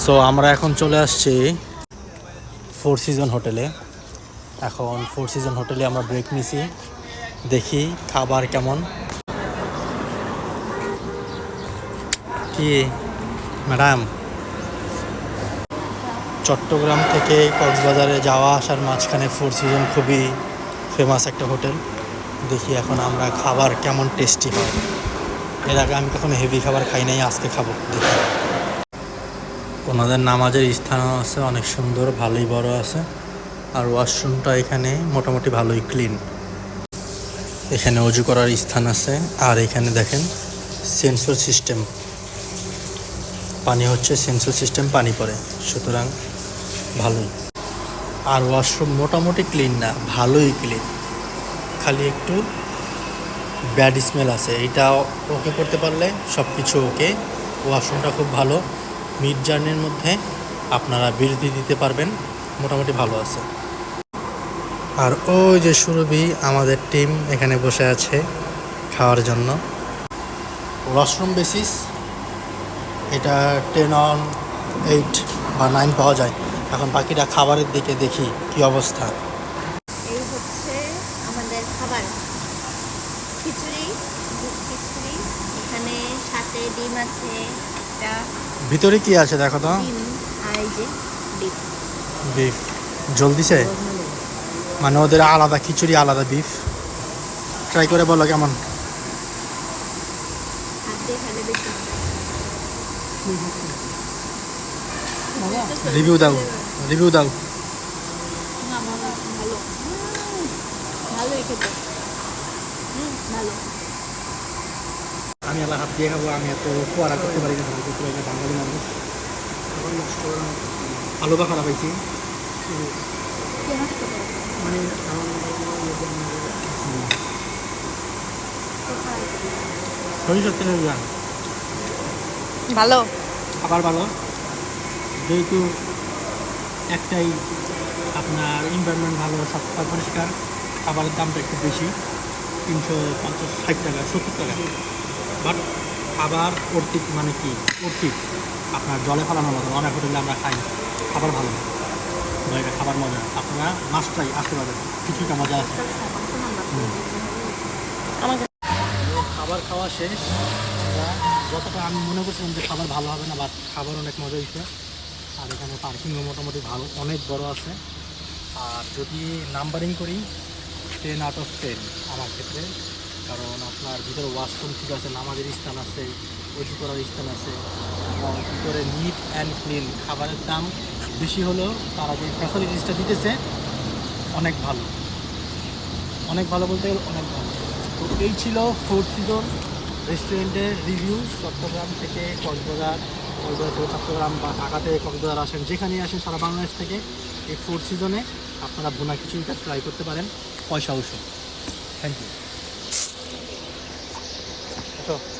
So আমরা এখন চলে আসছি ফোর সিজন হোটেলে এখন ফোর সিজন হোটেলে আমরা ব্রেক নিছি। দেখি খাবার কেমন। কি? ম্যাডাম চট্টগ্রাম থেকে কক্সবাজারে যাওয়া আসার মাঝখানে ফোর সিজন খুবই ফেমাস একটা হোটেল দেখি এখন আমরা খাবার কেমন টেস্টি হয়। এর আগে আমি কখনো হেভি খাবার খাই নাই, আজকে খাব। দেখি। ওনাদের নামাজের স্থানও আছে, অনেক সুন্দর, ভালোই বড় আছে। আর ওয়াশরুমটা এখানে মোটামুটি ভালোই ক্লিন এখানে অজু করার স্থান আছে। আর এখানে দেখেন সেন্সর সিস্টেম পানি হচ্ছে সেন্সর সিস্টেম পানি পড়ে। সুতরাং ভালোই। আর ওয়াশরুম মোটামুটি ক্লিন না, ভালোই ক্লিন খালি একটু ব্যাড স্মেল আছে। এটা ওকে করতে পারলে সব কিছু ওকে। ওয়াশরুমটা খুব ভালো। মিড জার্নির মধ্যে আপনারা বিরতি দিতে পারবেন, মোটামুটি ভালো আছে। আর ওই যে সুরভি, আমাদের টিম এখানে বসে আছে খাওয়ার জন্য। ওয়াশরুম বেসিস, এটা টেন অন এইট বা নাইন পাওয়া যায়। এখন বাকিটা খাবারের দিকে দেখি কি অবস্থা। খিচুড়ি খিচুড়ি, এখানে সাথে ডিম আছে একটা ভিতরে কি আছে দেখো তো? আর এই যে ডিম বিফ জল দিছে? মানে ওদের আলাদা খিচুড়ি আলাদা বিফ ট্রাই করে বলো কেমন? রিভিউ দাও। রিভিউ দাও। ভালো। ভালো। ভালো। আমি আবার হাত দিয়ে খাব আমি এত পড়া করতে পারি না ভালো করতে পারি না বাঙালি মানুষ। আলু বা খারাপ হয়েছি? মানে শরীর ভালো। খাবার ভালো। যেহেতু একটাই আপনার এনভায়রনমেন্ট ভালো সবটা পরিষ্কার খাবারের দামটা একটু বেশি তিনশো পঞ্চাশ ষাট টাকা সত্তর টাকা। বাট খাবার অর্থিক মানে কি? অর্থিক আপনার জলে ফেলানোর মতো অনেক হোটেলে আমরা খাই খাবার ভালো। না এটা খাবার মজা। আপনারা মাছটাই আসতে পারবেন কিছুটা মজা আছে। আমাকে খাবার খাওয়া শেষ। যতটা আমি মনে করছিলাম যে খাবার ভালো হবে না বাট খাবার অনেক মজা হয়েছে। আর এখানে পার্কিংও মোটামুটি ভালো অনেক বড় আছে। আর যদি নাম্বারিং করি টেন আউট অফ টেন আমার ক্ষেত্রে কারণ আপনার ভিতরে ওয়াশরুম ঠিক আছে, নামাজের স্থান আছে অজু করার স্থান আছে এবং ভিতরে নিট অ্যান্ড ক্লিন খাবারের দাম বেশি হলেও তারা যে ফ্যাসিলিটিসটা দিতেছে, অনেক ভালো। অনেক ভালো বলতে গেলে অনেক ভালো। তো এই ছিল ফোর সিজন রেস্টুরেন্টের রিভিউ চট্টগ্রাম থেকে কক্সবাজার কক্সবাজার থেকে চট্টগ্রাম বা ঢাকা থেকে কক্সবাজার আসেন, যেখানেই আসেন সারা বাংলাদেশ থেকে এই ফোর সিজনে আপনারা বোনা খিচুড়িটা ট্রাই করতে পারেন। পয়সা উসে থ্যাংক ইউ Perfecto.